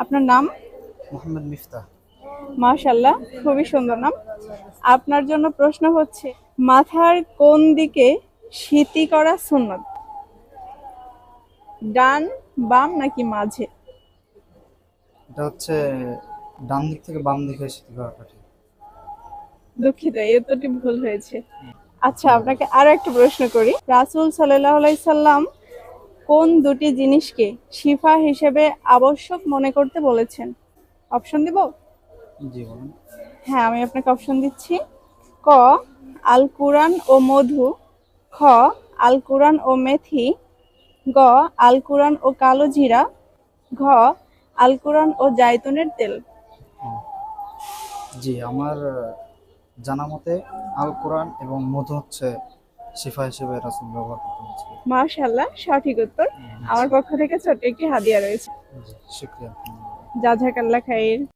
আপনার নাম? মোহাম্মদ মিফতাহ। মাশাল্লাহ খুবই সুন্দর নাম। আপনার জন্য প্রশ্ন হচ্ছে মাথার কোন দিকে শীতি করা সুন্নত? ডান বাম নাকি মাঝে? এটা হচ্ছে ডান দিক থেকে বাম দিকে সেটি করাটা ঠিক। দুঃখিত এই উত্তরটি ভুল হয়েছে। আচ্ছা আপনাকে আরও একটা প্রশ্ন করি। রাসূল সাল্লাম কোন দুটি জিনিসকে শিফা হিসেবে আবশ্যক মনে করতে বলেছেন? অপশন দিব? হ্যাঁ আমি আপনাকে অপশন দিচ্ছি। ক আল কুরআন ও মধু। খ আল কুরআন ও মেথি। গ আল কুরআন ও কালো জিরা। ঘ আল কুরআন ও জায়তুনের তেল। জি আমার জানা মতে আল কোরআন এবং মধু হচ্ছে শিফা হিসেবে রাসূল ব্যবহার করতে হয়েছে মাশাআল্লাহ সঠিক উত্তর। আমার পক্ষ থেকে ছোট একটি হাদিয়া রয়েছে। শুকরিয়া জাযাকাল্লাহ খাইর।